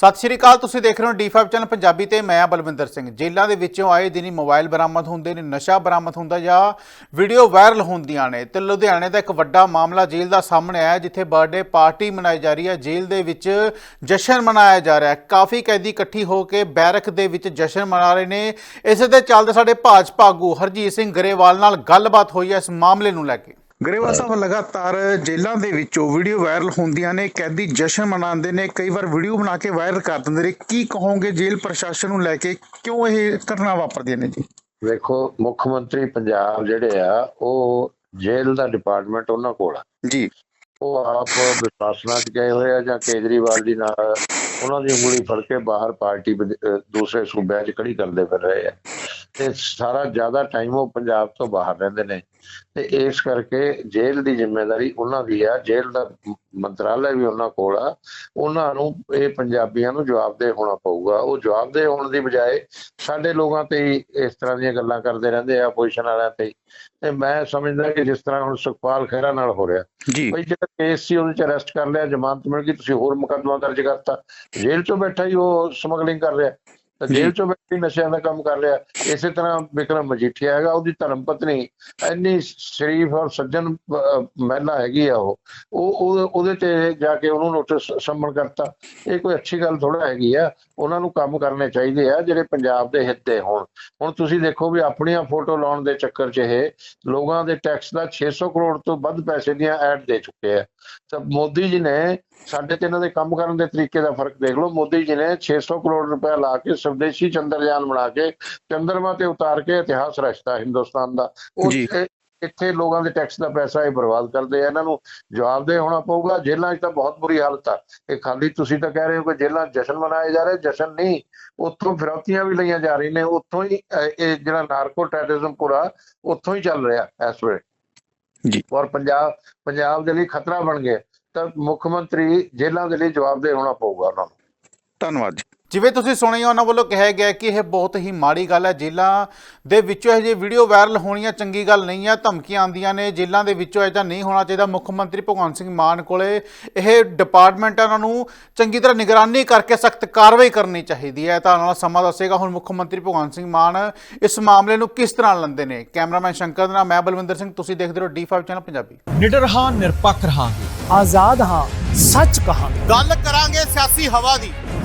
ਸਤਿ ਸ਼੍ਰੀ ਅਕਾਲ, ਤੁਸੀਂ ਦੇਖ ਰਹੇ ਹੋ D5 ਚੈਨਲ ਪੰਜਾਬੀ ਤੇ ਮੈਂ ਬਲਵਿੰਦਰ ਸਿੰਘ। ਜੇਲ੍ਹਾਂ ਦੇ ਵਿੱਚੋਂ ਆਏ ਦਿਨੀ ਮੋਬਾਈਲ ਬਰਾਮਦ ਹੁੰਦੇ ਨੇ, ਨਸ਼ਾ ਬਰਾਮਦ ਹੁੰਦਾ ਜਾਂ ਵੀਡੀਓ ਵਾਇਰਲ ਹੁੰਦੀਆਂ ਨੇ ਤੇ ਲੁਧਿਆਣੇ ਦਾ ਇੱਕ ਵੱਡਾ ਮਾਮਲਾ ਜੇਲ੍ਹ ਦਾ ਸਾਹਮਣੇ ਆਇਆ, ਜਿੱਥੇ ਬਰਥਡੇ ਪਾਰਟੀ ਮਨਾਈ ਜਾ ਰਹੀ ਹੈ। ਜੇਲ੍ਹ ਦੇ ਵਿੱਚ ਜਸ਼ਨ ਮਨਾਇਆ ਜਾ ਰਿਹਾ ਹੈ। ਕਾਫੀ ਕੈਦੀ ਇਕੱਠੀ ਹੋ ਕੇ ਬੈਰਕ ਦੇ ਵਿੱਚ ਜਸ਼ਨ ਮਨਾ ਰਹੇ ਨੇ। ਇਸੇ ਦੇ ਚੱਲਦੇ ਸਾਡੇ ਭਾਜਪਾ ਆਗੂ ਹਰਜੀਤ ਸਿੰਘ ਗਰੇਵਾਲ ਨਾਲ ਗੱਲਬਾਤ ਹੋਈ ਹੈ, ਇਸ ਮਾਮਲੇ ਨੂੰ ਲੈ ਕੇ। ਗਰੇਵਾਲ ਸਾਹਿਬ ਲਗਾਤਾਰ ਜੇਲ੍ਹਾਂ ਦੇ ਵਿੱਚੋਂ ਵੀਡੀਓ ਵਾਇਰਲ ਹੁੰਦੀਆਂ ਨੇ ਕੈਦੀ ਜਸ਼ਨ ਮਨਾਉਂਦੇ ਨੇ ਕਈ ਵਾਰ ਵੀਡੀਓ ਬਣਾ ਕੇ ਵਾਇਰਲ ਕਰ ਦਿੰਦੇ ਨੇ। ਕੀ ਕਹੋਗੇ ਜੇਲ੍ਹ ਪ੍ਰਸ਼ਾਸਨ ਨੂੰ ਲੈ ਕੇ? ਕਿਉਂ ਇਹ ਘਟਨਾ ਵਾਪਰਦੀਆਂ ਨੇ ਜੀ? ਵੇਖੋ ਮੁੱਖ ਮੰਤਰੀ ਪੰਜਾਬ ਜਿਹੜੇ ਆ ਉਹ ਜੇਲ੍ਹ ਦਾ ਡਿਪਾਰਟਮੈਂਟ ਉਹਨਾਂ ਕੋਲ ਆ। ਜੀ। ਉਹ ਆਪ ਵਿਸ਼ਵਾਸਨਾ ਚ ਗਏ ਹੋਏ ਆ ਜਾਂ ਕੇਜਰੀਵਾਲ ਜੀ ਨਾਲ ਉਹਨਾਂ ਦੀ ਉਂਗਲੀ ਫੜ ਕੇ ਬਾਹਰ ਪਾਰਟੀ ਦੂਸਰੇ ਸੂਬਿਆਂ 'ਚ ਖੜੀ ਕਰਦੇ ਫਿਰ ਰਹੇ ਆ। ਤੇ ਸਾਰਾ ਜ਼ਿਆਦਾ ਟਾਈਮ ਉਹ ਪੰਜਾਬ ਤੋਂ ਬਾਹਰ ਰਹਿੰਦੇ ਨੇ। ਤੇ ਇਸ ਕਰਕੇ ਜੇਲ੍ਹ ਦੀ ਜ਼ਿੰਮੇਵਾਰੀ ਉਹਨਾਂ ਦੀ ਆ। ਜੇਲ੍ਹ ਦਾ ਮੰਤਰਾਲਾ ਵੀ ਉਹਨਾਂ ਕੋਲ ਆ। ਉਹਨਾਂ ਨੂੰ ਇਹ ਪੰਜਾਬੀਆਂ ਨੂੰ ਜਵਾਬਦੇਹ ਹੋਣਾ ਪਊਗਾ। ਉਹ ਜਵਾਬਦੇਹ ਹੋਣ ਦੀ ਬਜਾਏ ਸਾਡੇ ਲੋਕਾਂ ਤੇ ਇਸ ਤਰ੍ਹਾਂ ਦੀਆਂ ਗੱਲਾਂ ਕਰਦੇ ਰਹਿੰਦੇ ਆ ਆਪੋਜੀਸ਼ਨ ਵਾਲਿਆਂ ਤੇ। ਤੇ ਮੈਂ ਸਮਝਦਾ ਕਿ ਜਿਸ ਤਰ੍ਹਾਂ ਹੁਣ ਸੁਖਪਾਲ ਖਹਿਰਾ ਨਾਲ ਹੋ ਰਿਹਾ। ਜੀ। ਬਈ ਜਿਹੜਾ ਕੇਸ ਸੀ ਉਹਦੇ ਚ ਅਰੈਸਟ ਕਰ ਲਿਆ। ਜ਼ਮਾਨਤ ਮਿਲ ਗਈ। ਤੁਸੀਂ ਹੋਰ ਮੁਕੱਦਮਾ ਦਰਜ ਕਰਤਾ। ਜੇਲ੍ਹ ਚੋਂ ਬੈਠਾ ਹੀ ਉਹ ਸਮਗਲਿੰਗ ਕਰ ਰਿਹਾ। ਤਾਂ। ਜੇਲ੍ਹ ਚੋਂ ਬੈਠੇ ਨਸ਼ਿਆਂ ਦਾ ਕੰਮ ਕਰ ਰਿਹਾ। ਇਸੇ ਤਰ੍ਹਾਂ ਵਿਕਰਮ ਮਜੀਠੀਆ ਹੈਗਾ ਉਹਦੀ ਧਰਮ ਪਤਨੀ ਇੰਨੀ ਸ਼ਰੀਫ ਔਰ ਸੱਜਣ ਮਹਿਲਾ ਹੈਗੀ ਆ ਉਹ। ਉਹ ਉਹ- ਉਹਦੇ ਤੇ ਜਾ ਕੇ ਉਹਨੂੰ ਨੋਟਿਸ ਸੰਮਨ ਕਰਤਾ। ਇਹ ਕੋਈ ਅੱਛੀ ਗੱਲ ਥੋੜਾ ਹੈਗੀ ਆ। ਉਹਨਾਂ ਨੂੰ ਕੰਮ ਕਰਨੇ ਚਾਹੀਦੇ ਆ ਜਿਹੜੇ ਪੰਜਾਬ ਦੇ ਹਿੱਤ ਦੇ ਹੋਣ। ਹੁਣ ਤੁਸੀਂ ਦੇਖੋ ਵੀ ਆਪਣੀਆਂ ਫੋਟੋ ਲਾਉਣ ਦੇ ਚੱਕਰ 'ਚ ਇਹ ਲੋਕਾਂ ਦੇ ਟੈਕਸ ਦਾ 600 ਕਰੋੜ ਤੋਂ ਵੱਧ ਪੈਸੇ ਦੀਆਂ ਐਡ ਦੇ ਚੁੱਕੇ ਆ। ਤਾਂ ਮੋਦੀ ਜੀ ਨੇ ਸਾਡੇ ਤੇ ਇਹਨਾਂ ਦੇ ਕੰਮ ਕਰਨ ਦੇ ਤਰੀਕੇ ਦਾ ਫ਼ਰਕ ਦੇਖ ਲਓ। ਮੋਦੀ ਜੀ ਨੇ 600 ਕਰੋੜ ਰੁਪਏ ਲਾ ਕੇ ਸਵਦੇਸ਼ੀ ਚੰਦਰਯਾਨ ਬਣਾ ਕੇ ਚੰਦਰਮਾ ਤੇ ਉਤਾਰ ਕੇ ਇਤਿਹਾਸ ਰਚਤਾ ਹਿੰਦੁਸਤਾਨ ਦਾ। ਉਹ ਇੱਥੇ ਲੋਕਾਂ ਦੇ ਟੈਕਸ ਦਾ ਪੈਸਾ ਇਹ ਬਰਬਾਦ ਕਰਦੇ ਆ। ਇਹਨਾਂ ਨੂੰ ਜਵਾਬਦੇਹ ਹੋਣਾ ਪਊਗਾ। ਜੇਲ੍ਹਾਂ 'ਚ ਤਾਂ ਬਹੁਤ ਬੁਰੀ ਹਾਲਤ ਆ। ਇਹ ਖਾਲੀ ਤੁਸੀਂ ਤਾਂ ਕਹਿ ਰਹੇ ਹੋ ਕਿ ਜੇਲ੍ਹਾਂ ਜਸ਼ਨ ਮਨਾਏ ਜਾ ਰਹੇ ਜਸ਼ਨ ਨਹੀਂ। ਉੱਥੋਂ ਫਿਰੌਤੀਆਂ ਵੀ ਲਈਆਂ ਜਾ ਰਹੀਆਂ ਨੇ। ਉੱਥੋਂ ਹੀ ਇਹ ਜਿਹੜਾ ਨਾਰਕੋ ਟੈਰਰਿਜ਼ਮ ਪੂਰਾ ਉੱਥੋਂ ਹੀ ਚੱਲ ਰਿਹਾ ਇਸ ਵੇਲੇ। ਜੀ। ਔਰ ਪੰਜਾਬ ਪੰਜਾਬ ਦੇ ਲਈ ਖਤਰਾ ਬਣ ਗਏ ਤਾਂ ਮੁੱਖ ਮੰਤਰੀ ਜੇਲ੍ਹਾਂ ਦੇ ਲਈ ਜਵਾਬਦੇਹ ਹੋਣਾ ਪਊਗਾ ਉਹਨਾਂ ਨੂੰ। ਧੰਨਵਾਦ ਜੀ। ਜਿਵੇਂ ਤੁਸੀਂ ਸੁਣਿਆ ਉਹਨਾਂ ਵੱਲੋਂ ਕਿਹਾ ਗਿਆ ਕਿ ਇਹ ਬਹੁਤ ਹੀ ਮਾੜੀ ਗੱਲ ਹੈ। ਜੇਲ੍ਹਾਂ ਦੇ ਵਿੱਚੋਂ ਇਹ ਜੇ ਵੀਡੀਓ ਵਾਇਰਲ ਹੋਣੀਆਂ ਚੰਗੀ ਗੱਲ ਨਹੀਂ ਹੈ ਧਮਕੀਆਂ ਆਉਂਦੀਆਂ ਨੇ। ਜੇਲ੍ਹਾਂ ਦੇ ਵਿੱਚੋਂ ਇਹ ਤਾਂ ਨਹੀਂ ਹੋਣਾ ਚਾਹੀਦਾ। ਮੁੱਖ ਮੰਤਰੀ ਭਗਵੰਤ ਸਿੰਘ ਮਾਨ ਕੋਲੇ ਇਹ ਡਿਪਾਰਟਮੈਂਟ ਉਹਨਾਂ ਨੂੰ ਚੰਗੀ ਤਰ੍ਹਾਂ ਨਿਗਰਾਨੀ ਕਰਕੇ ਸਖਤ ਕਾਰਵਾਈ ਕਰਨੀ ਚਾਹੀਦੀ ਹੈ। ਤਾਂ ਆਉਣ ਵਾਲਾ ਸਮਾਂ ਦੱਸੇਗਾ। ਹੁਣ ਮੁੱਖ ਮੰਤਰੀ ਭਗਵੰਤ ਸਿੰਘ ਮਾਨ ਇਸ ਮਾਮਲੇ ਨੂੰ ਕਿਸ ਤਰ੍ਹਾਂ ਲੈਂਦੇ ਨੇ? ਕੈਮਰਾਮੈਨ ਸ਼ੰਕਰ ਦੇ ਨਾਲ ਮੈਂ ਬਲਵਿੰਦਰ ਸਿੰਘ। ਤੁਸੀਂ ਦੇਖਦੇ ਰਹੋ D5 ਚੈਨਲ ਪੰਜਾਬੀ। ਨਿਡਰ ਹਾਂ ਨਿਰਪੱਖ ਰਹਾਂਗੇ। ਆਜ਼ਾਦ ਹਾਂ ਸੱਚ ਕਹਾਂਗੇ। ਗੱਲ ਕਰਾਂਗੇ ਸਿਆਸੀ ਹਵਾ ਦੀ।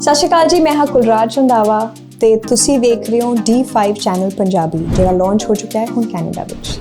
ਸਤਿ ਸ਼੍ਰੀ ਅਕਾਲ ਜੀ, ਮੈਂ ਹਾਂ ਕੁਲਰਾਜ ਰੰਧਾਵਾ ਤੇ ਤੁਸੀਂ ਵੇਖ ਰਹੇ ਹੋ D5 ਚੈਨਲ ਪੰਜਾਬੀ, ਜਿਹੜਾ ਲਾਂਚ ਹੋ ਚੁੱਕਾ ਹੈ ਹੁਣ ਕੈਨੇਡਾ ਵਿੱਚ।